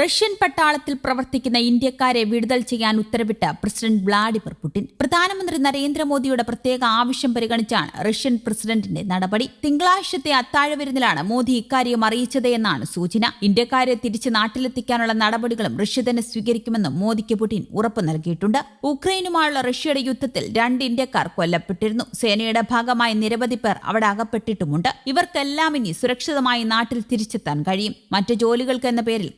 Russian പട്ടാളത്തിൽ പ്രവർത്തിക്കുന്ന ഇന്ത്യക്കാരെ വിടുതൽ ചെയ്യാൻ ഉത്തരവിട്ട പ്രസിഡന്റ് വ്ളാഡിമിർ പുടിൻ പ്രധാനമന്ത്രി നരേന്ദ്രമോദിയുടെ പ്രത്യേക ആവശ്യം പരിഗണിച്ചാണ് റഷ്യൻ പ്രസിഡന്റിന്റെ നടപടി. തിങ്കളാഴ്ചത്തെ അത്താഴവിരുന്നിലാണ് മോദി ഇക്കാര്യം അറിയിച്ചത് എന്നാണ് സൂചന. ഇന്ത്യക്കാരെ തിരിച്ച് നാട്ടിലെത്തിക്കാനുള്ള നടപടികളും റഷ്യ തന്നെ സ്വീകരിക്കുമെന്നും മോദിക്ക് പുടിൻ ഉറപ്പു നൽകിയിട്ടുണ്ട്. ഉക്രൈനുമായുള്ള റഷ്യയുടെ യുദ്ധത്തിൽ രണ്ട് ഇന്ത്യക്കാർ കൊല്ലപ്പെട്ടിരുന്നു. സേനയുടെ ഭാഗമായി നിരവധി പേർ അവിടെ അകപ്പെട്ടിട്ടുമുണ്ട്. ഇവർക്കെല്ലാം ഇനി സുരക്ഷിതമായി നാട്ടിൽ തിരിച്ചെത്താൻ കഴിയും. മറ്റു ജോലികൾക്ക് എന്ന പേരിൽ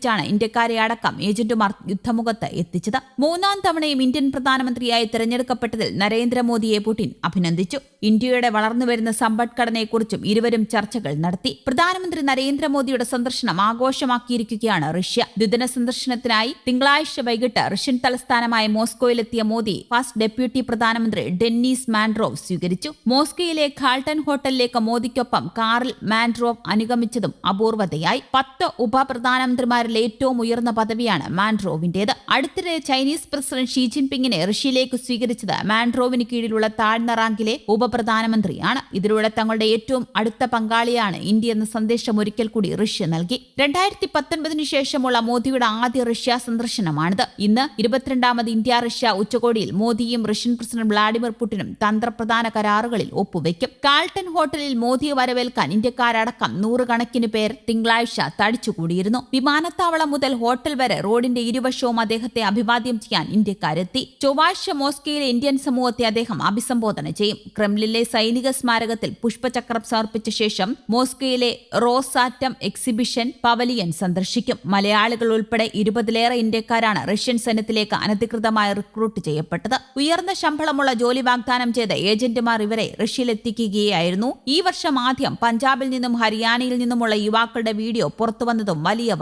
കബളിപ്പിച്ചാണ് ഇന്ത്യക്കാരെ അടക്കം ഏജന്റുമാർ യുദ്ധമുഖത്ത് എത്തിച്ചത്. മൂന്നാം തവണയും ഇന്ത്യൻ പ്രധാനമന്ത്രിയായി തെരഞ്ഞെടുക്കപ്പെട്ടതിൽ നരേന്ദ്രമോദിയെ പുടിൻ അഭിനന്ദിച്ചു. ഇന്ത്യയുടെ വളർന്നുവരുന്ന സമ്പദ്ഘടനയെക്കുറിച്ചും ഇരുവരും ചർച്ചകൾ നടത്തി. പ്രധാനമന്ത്രി നരേന്ദ്രമോദിയുടെ സന്ദർശനം ആഘോഷമാക്കിയിരിക്കുകയാണ് റഷ്യ. ദ്വിദിന സന്ദർശനത്തിനായി തിങ്കളാഴ്ച വൈകിട്ട് റഷ്യൻ തലസ്ഥാനമായ മോസ്കോയിലെത്തിയ മോദി ഫസ്റ്റ് ഡെപ്യൂട്ടി പ്രധാനമന്ത്രി ഡെന്നീസ് മാൻഡ്രോവ് സ്വീകരിച്ചു. മോസ്കോയിലെ ഖാൾട്ടൺ ഹോട്ടലിലേക്ക് മോദിക്കൊപ്പം കാറിൽ മാൻഡ്രോവ് അനുഗമിച്ചതും അപൂർവതയായി. പത്ത് ഉപപ്രധാനമന്ത്രിമാരിൽ ഏറ്റവും ഉയർന്ന പദവിയാണ് മാൻഡ്രോവിന്റേത്. അടുത്തിടെ ചൈനീസ് പ്രസിഡന്റ് ഷീ ജിൻപിങ്ങിനെ റഷ്യയിലേക്ക് സ്വീകരിച്ചത് മാൻഡ്രോവിന് കീഴിലുള്ള താഴ്ന്ന റാങ്കിലെ ഉപപ്രധാനമന്ത്രിയാണ്. ഇതിലൂടെ തങ്ങളുടെ ഏറ്റവും അടുത്ത പങ്കാളിയാണ് ഇന്ത്യ എന്ന സന്ദേശം ഒരിക്കൽ കൂടി റഷ്യ നൽകി. രണ്ടായിരത്തി പത്തൊൻപതിനു ശേഷമുള്ള മോദിയുടെ ആദ്യ റഷ്യ സന്ദർശനമാണിത്. ഇന്ന് ഇരുപത്തിരണ്ടാമത് ഇന്ത്യ റഷ്യ ഉച്ചകോടിയിൽ മോദിയും റഷ്യൻ പ്രസിഡന്റ് വ്ളാഡിമിർ പുടിനും തന്ത്രപ്രധാന കരാറുകളിൽ ഒപ്പുവെക്കും. കാൾട്ടൺ ഹോട്ടലിൽ മോദിയെ വരവേൽക്കാൻ ഇന്ത്യക്കാരടക്കം നൂറുകണക്കിന് പേർ തിങ്കളാഴ്ച തടിച്ചുകൂടിയിരുന്നു. വിമാനത്താവളം മുതൽ ഹോട്ടൽ വരെ റോഡിന്റെ ഇരുവശവും അദ്ദേഹത്തെ അഭിവാദ്യം ചെയ്യാൻ ഇന്ത്യക്കാരെത്തി. ചൊവ്വാഴ്ച മോസ്കോയിലെ ഇന്ത്യൻ സമൂഹത്തെ അദ്ദേഹം അഭിസംബോധന ചെയ്യും. ക്രെംലിലെ സൈനിക സ്മാരകത്തിൽ പുഷ്പചക്രം സമർപ്പിച്ച ശേഷം മോസ്കോയിലെ റോസാറ്റം എക്സിബിഷൻ പവലിയൻ സന്ദർശിക്കും. മലയാളികൾ ഉൾപ്പെടെ ഇരുപതിലേറെ ഇന്ത്യക്കാരാണ് റഷ്യൻ സൈന്യത്തിലേക്ക് അനധികൃതമായി റിക്രൂട്ട് ചെയ്യപ്പെട്ടത്. ഉയർന്ന ശമ്പളമുള്ള ജോലി വാഗ്ദാനം ചെയ്ത ഏജന്റുമാർ ഇവരെ റഷ്യയിലെത്തിക്കുകയായിരുന്നു. ഈ വർഷം ആദ്യം പഞ്ചാബിൽ നിന്നും ഹരിയാനയിൽ നിന്നുമുള്ള യുവാക്കളുടെ വീഡിയോ പുറത്തുവന്നതും വലിയ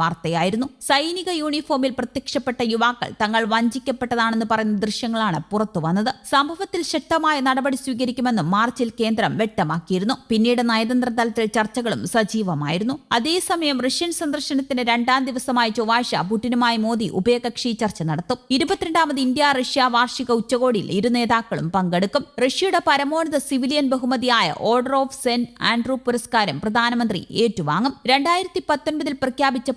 വാർത്തയായിരുന്നു സൈനിക യൂണിഫോമിൽ പ്രത്യക്ഷപ്പെട്ട യുവാക്കൾ തങ്ങൾ വഞ്ചിക്കപ്പെട്ടതാണെന്ന് പറയുന്ന ദൃശ്യങ്ങളാണ് പുറത്തു വന്നത്. സംഭവത്തിൽ ശക്തമായ നടപടി സ്വീകരിക്കുമെന്നും മാർച്ചിൽ കേന്ദ്രം വ്യക്തമാക്കിയിരുന്നു. പിന്നീട് നയതന്ത്ര തലത്തിൽ ചർച്ചകളും സജീവമായിരുന്നു. അതേസമയം റഷ്യൻ സന്ദർശനത്തിന്റെ രണ്ടാം ദിവസമായ ചൊവ്വാഴ്ച പുടിനുമായി മോദി ഉഭയകക്ഷി ചർച്ച നടത്തും. ഇരുപത്തിരണ്ടാമത് ഇന്ത്യ റഷ്യ വാർഷിക ഉച്ചകോടിയിൽ ഇരു നേതാക്കളും പങ്കെടുക്കും. റഷ്യയുടെ പരമോന്നത സിവിലിയൻ ബഹുമതിയായ ഓർഡർ ഓഫ് സെന്റ് ആൻഡ്രൂ പുരസ്കാരം പ്രധാനമന്ത്രി ഏറ്റുവാങ്ങും. രണ്ടായിരത്തി പത്തൊൻപതിൽ പ്രഖ്യാപിച്ച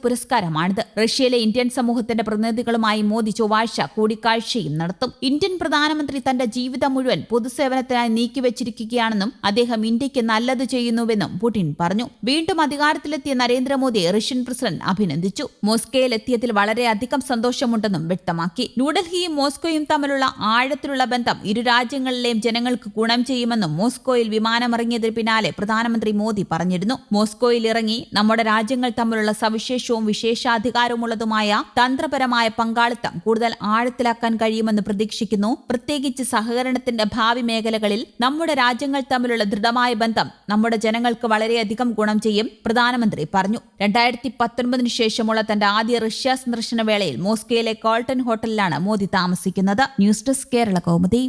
പുരസ്കാരമാണിത് റഷ്യയിലെ ഇന്ത്യൻ സമൂഹത്തിന്റെ പ്രതിനിധികളുമായി മോദി ചൊവ്വാഴ്ച കൂടിക്കാഴ്ചയും നടത്തും. ഇന്ത്യൻ പ്രധാനമന്ത്രി തന്റെ ജീവിതം മുഴുവൻ പൊതുസേവനത്തിനായി നീക്കിവച്ചിരിക്കുകയാണെന്നും അദ്ദേഹം ഇന്ത്യയ്ക്ക് നല്ലത് ചെയ്യുന്നുവെന്നും പുടിൻ പറഞ്ഞു. വീണ്ടും അധികാരത്തിലെത്തിയ നരേന്ദ്രമോദിയെ റഷ്യൻ പ്രസിഡന്റ് അഭിനന്ദിച്ചു. മോസ്കോയിൽ എത്തിയതിൽ വളരെയധികം സന്തോഷമുണ്ടെന്നും വ്യക്തമാക്കി. ന്യൂഡൽഹിയും മോസ്കോയും തമ്മിലുള്ള ആഴത്തിലുള്ള ബന്ധം ഇരു രാജ്യങ്ങളിലെയും ജനങ്ങൾക്ക് ഗുണം ചെയ്യുമെന്നും മോസ്കോയിൽ വിമാനമിറങ്ങിയതിന് പിന്നാലെ പ്രധാനമന്ത്രി മോദി പറഞ്ഞിരുന്നു. മോസ്കോയിൽ ഇറങ്ങി നമ്മുടെ രാജ്യങ്ങൾ തമ്മിലുള്ള സവിശേഷവും വിശേഷാധികാരമുള്ളതുമായ തന്ത്രപരമായ പങ്കാളിത്തം കൂടുതൽ ആഴത്തിലാക്കാൻ കഴിയുമെന്ന് പ്രതീക്ഷിക്കുന്നു. പ്രത്യേകിച്ച് സഹകരണത്തിന്റെ ഭാവി മേഖലകളിൽ നമ്മുടെ രാജ്യങ്ങൾ തമ്മിലുള്ള ദൃഢമായ ബന്ധം നമ്മുടെ ജനങ്ങൾക്ക് വളരെയധികം ഗുണം ചെയ്യും പ്രധാനമന്ത്രി പറഞ്ഞു. രണ്ടായിരത്തി പത്തൊൻപതിനു ശേഷമുള്ള തന്റെ ആദ്യ റഷ്യ സന്ദർശന വേളയിൽ മോസ്കോയിലെ കോൾട്ടൺ ഹോട്ടലിലാണ് മോദി താമസിക്കുന്നത്. News desk Kerala Kaumudi.